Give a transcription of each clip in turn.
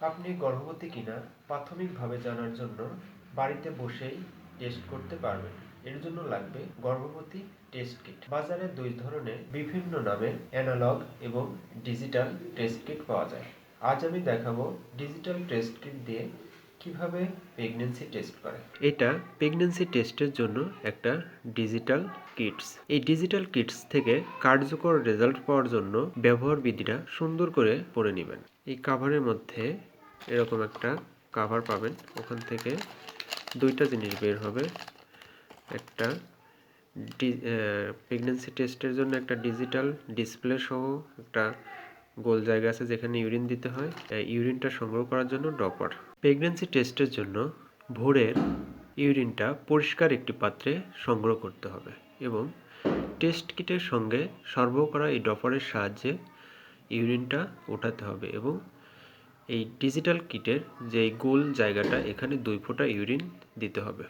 আপনি গর্ভবতী কিনা প্রাথমিকভাবে জানার জন্য বাড়িতে বসেই টেস্ট করতে পারবেন। এর জন্য লাগবে গর্ভবতী টেস্ট কিট বাজারে দুই ধরনের বিভিন্ন নামে অ্যানালগ এবং ডিজিটাল টেস্ট কিট পাওয়া যায়। আজ আমি দেখাবো ডিজিটাল টেস্ট কিট দিয়ে কীভাবে প্রেগন্যান্সি টেস্ট করে? এটা প্রেগন্যান্সি টেস্টের জন্য একটা ডিজিটাল কিটস এই ডিজিটাল কিটস থেকে কার্যকর রেজাল্ট পাওয়ার জন্য ব্যবহার বিধিটা সুন্দর করে পড়ে নেবেন। এই কাভারের মধ্যে এরকম একটা কাভার পাবেন। ওখান থেকে দুইটা জিনিস বের হবে। একটা প্রেগন্যান্সি টেস্টের জন্য একটা ডিজিটাল ডিসপ্লে সহ একটা গোল জায়গা আছে যেখানে ইউরিন দিতে হয় ইউরিনটা সংগ্রহ করার জন্য ডপার। প্রেগন্যান্সি টেস্টের জন্য ভোরের ইউরিনটা পরিষ্কার একটি পাত্রে সংগ্রহ করতে হবে এবং টেস্ট কিটের সঙ্গে সরবরাহ করা এই ডপারের সাহায্যে ইউরিনটা ওঠাতে হবে এবং এই ডিজিটাল কিটের যে গোল জায়গাটা, এখানে দুই ফোঁটা ইউরিন দিতে হবে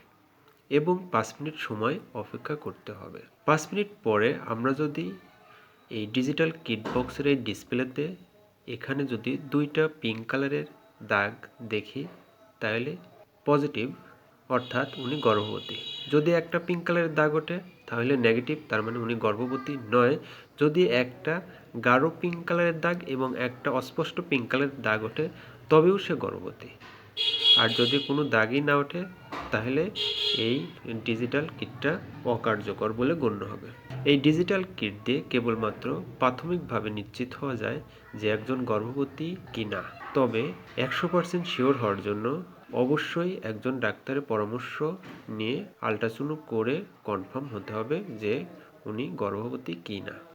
এবং পাঁচ মিনিট সময় অপেক্ষা করতে হবে। পাঁচ মিনিট পরে আমরা যদি এই ডিজিটাল কিট বক্সের এই ডিসপ্লেতে এখানে যদি দুইটা পিঙ্ক কালারের দাগ দেখি, তাহলে পজিটিভ অর্থাৎ উনি গর্ভবতী। যদি একটা পিঙ্ক কালারের দাগ ওঠে, তাহলে নেগেটিভ তার মানে উনি গর্ভবতী নয়। যদি একটা গাঢ় পিঙ্ক কালারের দাগ এবং একটা অস্পষ্ট পিঙ্ক কালারের দাগ ওঠে, তবেও সে গর্ভবতী। আর যদি কোনো দাগই না ওঠে তাহলে এই ডিজিটাল কিটটা অকার্যকর বলে গণ্য হবে। এই ডিজিটাল কিট দিয়ে কেবলমাত্র প্রাথমিকভাবে নিশ্চিত হওয়া যায় যে একজন গর্ভবতী কি না তবে একশো পার্সেন্ট শিওর হওয়ার জন্য অবশ্যই একজন ডাক্তারের পরামর্শ নিয়ে আলট্রাসাউন্ড করে কনফার্ম হতে হবে যে উনি গর্ভবতী কি না